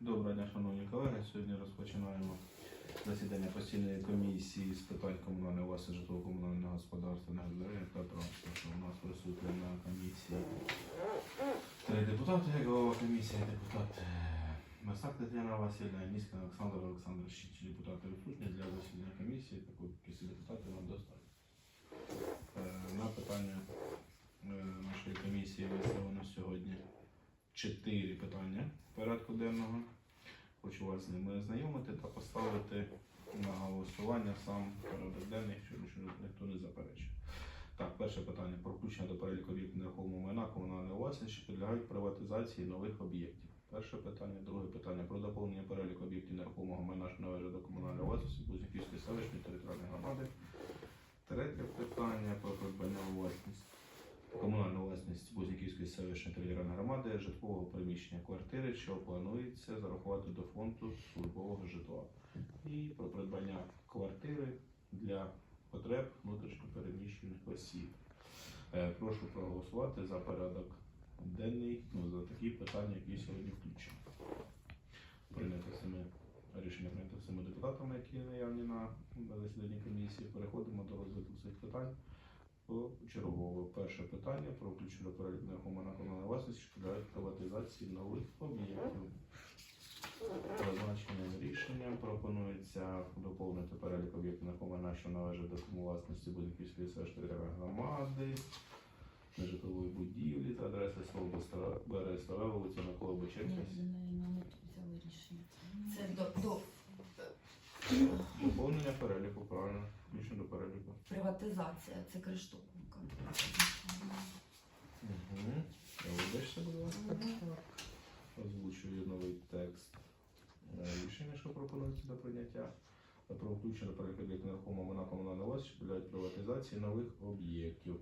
Доброго дня, шановні колеги. Сьогодні розпочинаємо засідання постійної комісії з питань комунальної власності, житлово-комунального господарства, нагадування та транспорту. У нас присутні на комісії три депутати, як голова комісії, депутат е, Масак Тетяна Васильівна, Ніська Олександр Олександр Щич. Депутати відсутні для засідання комісії, таку кількість депутатів нам достатньо. Е, На питання е, нашої комісії виставлено сьогодні чотири питання порядку денного. Хочу вас з ними ознайомити та поставити на голосування сам порядок денний, щоб ніхто не заперечує. Так, перше питання про включення до переліку об'єктів нерухомого майна комунальної власності, що підлягають приватизації нових об'єктів. Перше питання, друге питання про доповнення переліку об'єктів нерухомого майна, що належать до комунальної власності Бузняківської селищної територіальної громади. Третє питання про придбання власність комунальну власність Бузняківської селищної територіальної громади житлового приміщення квартири, що планується зарахувати до фонду службового житла, і про придбання квартири для потреб внутрішньопереміщених осіб. Е, Прошу проголосувати за порядок денний, ну за такі питання, які сьогодні включені. Прийнято саме рішення прийнято всіма депутатами, які наявні на на засіданні комісії. Переходимо до розгляду цих питань. Чергово перше питання про включення на комунальної власності щодо приватизації нових об'єктів. Призначенням рішенням пропонується доповнити перелік об'єктів нерухомого що належить до власності селищної територіальної громади, нежитлової будівлі та адреси село Берестове, вулиця Микола Боченка. Це до, до Доповнення переліку, правильно. Приватизація, це Криштопенко. Угу. Вибачте, будь ласка. Озвучую новий текст е, рішення, що пропонується до прийняття. Про включення об'єктів нерухомого майна комунальної власності, що підлягають приватизації нових об'єктів.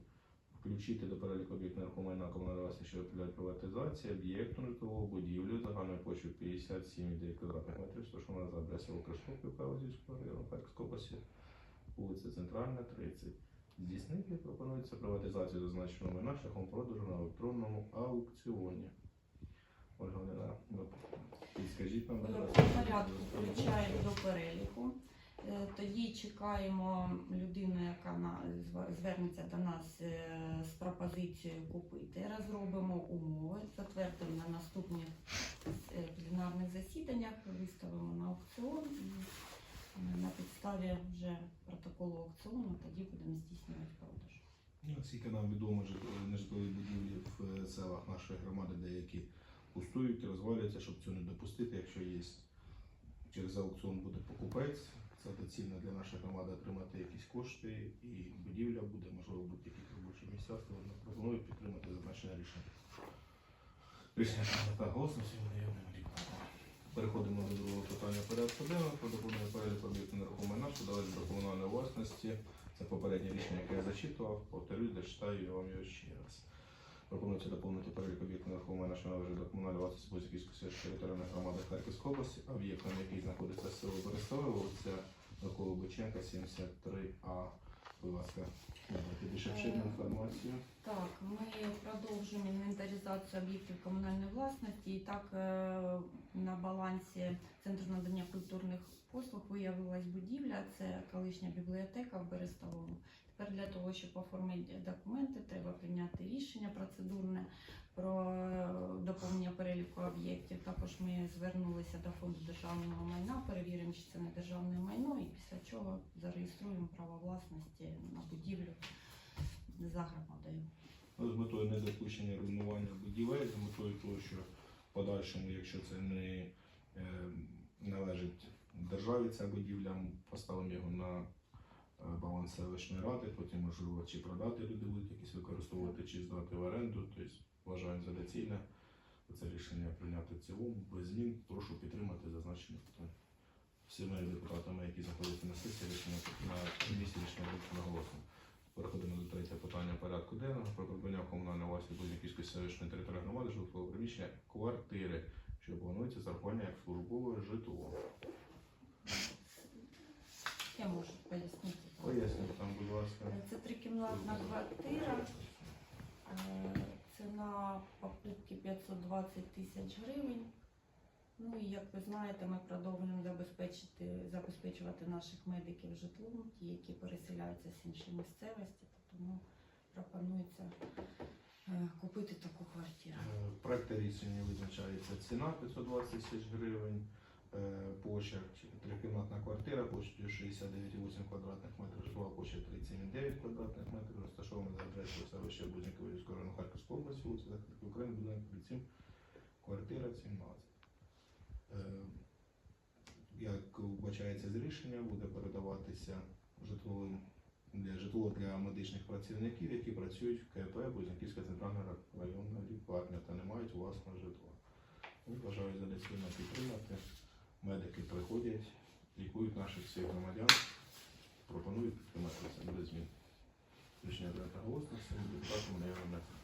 Включити до переліку об'єктів нерухомого майна комунальної власності, що підлягають приватизації, об'єкту житлового будівлю загальною площею 57,9 квадратних метрів, що вона за адресою Кришкопівка Лозівського району Харківської області, вулиця Центральна, 30. Здійснити пропонується приватизацію зазначеного майна шляхом продажу на електронному аукціоні. Ольга ну, підскажіть нам, порядку включаємо до переліку. Е, Тоді чекаємо людину, яка на- звернеться до нас е, з пропозицією купити. Розробимо умови, затвердимо на наступних е, пленарних засіданнях, виставимо на аукціон. На підставі вже протоколу аукціону тоді будемо здійснювати продаж. Ну, Наскільки нам відомо, жит- нежитлові будівлі в е, селах нашої громади деякі пустують і розвалюються, щоб цього не допустити, якщо є через аукціон буде покупець, це доцільно для нашої громади отримати якісь кошти і будівля буде, можливо, будь-які робочі місця, то вони пропонують підтримати зазначене рішення. Рішення прийнято голосно всім наявним депутатам. Переходимо до порядку денного про доповнення переліку об'єктів нерухомого майна, що належить до комунальної власності. Це попереднє рішення, яке я зачитував. Повторюсь, дочитаю я вам його ще раз. Пропонується доповнити перелік об'єктів нерухомого майна, що належить до комунальної власності Бузьківської сільської територіальної громади Харківської області, об'єктом, який знаходиться в село Берестове, вулиця Миколи Боченка, 73А. Будь ласка, надайте більше вчити інформацію. Так, ми продовжуємо інвентаризацію об'єктів комунальної власності. І так е, на балансі Центру надання культурних послуг виявилась будівля. Це колишня бібліотека в Берестовому. Тепер для того, щоб оформити документи, треба прийняти рішення процедурне про е, доповнення переліку об'єктів. Також ми звернулися до фонду державного майна, перевіримо, чи це не державне майно, і після чого зареєструємо право власності на будівлю за громадою. Ну, З метою недопущення руйнування будівель, з метою того, що подальшому, якщо це не е, належить державі ця будівля, поставимо його на е, баланс селищної ради, потім можливо чи продати люди будуть якісь використовувати, чи здати в оренду. Тобто вважаємо за доцільне це рішення прийняти в цілому без змін. Прошу підтримати зазначені питання. Всіми депутатами, які знаходяться на сесії, рішення на комісії рішення буде наголошено. Переходимо до третього питання порядку денного про придбання в Будь-яківської селищної територіальної громади житлового приміщення квартири, що планується зарахування як службове житло. Я можу пояснити. Поясніть там, будь ласка. Це трикімнатна квартира. Е, Ціна покупки 520 тисяч гривень. Ну і як ви знаєте, ми продовжуємо забезпечити, забезпечувати наших медиків житлом, ті, які переселяються з іншої місцевості, тому пропонується е, купити таку квартиру. Е, В проекті рішення визначається ціна 520 тисяч гривень, е, площа трикімнатна квартира площадю 69,8 квадратних метрів, житлова площа 37,9 квадратних метрів, розташована за адресою селища Бузнікової Військової району Харківської області, вулиця Західної України, будинок 37, квартира 17. Е, Як вбачається з рішення, буде передаватися житловим для медичних працівників, які працюють в КП Бузняківська центральна районна лікарня та не мають власного житла. І бажаю за доцільно підтримати. Медики приходять, лікують наших всіх громадян, пропонують підтримати це без змін. Рішення прийнято голосно, всім депутатам не внесено.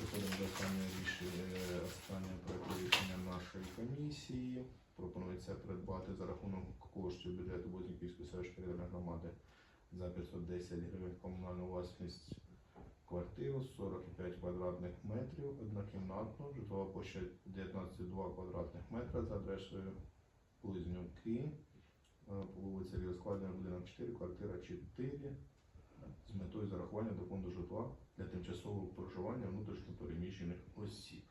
Засідання. До останнього рішення, е, останнього проекту рішення нашої комісії. Пропонується придбати за рахунок коштів бюджету Бозніківської селищної громади за 510 гривень комунальну власність квартиру 45 квадратних метрів, однокімнатну, житлова площа 19,2 квадратних метра за адресою Близнюки, е, по вулиці Ріоскладена, будинок 4, квартира 4, з метою зарахування до фонду житла для тимчасового проживання внутрішньопереміщених осіб.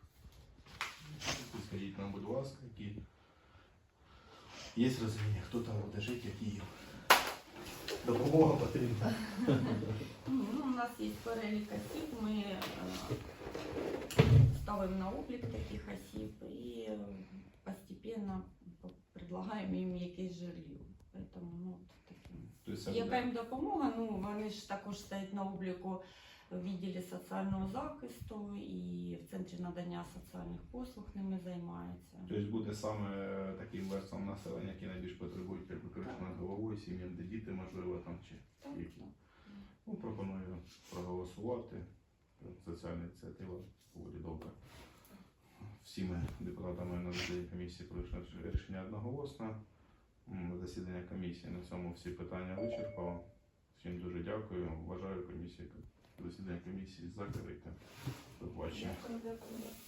Скажіть нам, будь ласка, які є розуміння, хто там буде жити, які їм допомога потрібна. Ну, у нас є перелік осіб, ми е, ставимо на облік таких осіб і е, постепенно предлагаємо їм якесь жилье. Поэтому, ну, це Яка їм допомога? Ну, вони ж також стоять на обліку в відділі соціального захисту і в центрі надання соціальних послуг ними займаються. Тобто буде саме таким верством населення, які найбільш потребують якби кришу над головою, сім'ям, де діти, можливо, там чи які. Ну, пропоную проголосувати. Соціальна ініціатива буде добре. Всіми депутатами на засіданні комісії пройшло рішення одноголосно. Засідання комісії на цьому всі питання вичерпало. Всім дуже дякую. Вважаю комісію засідання комісії закритим. До побачення.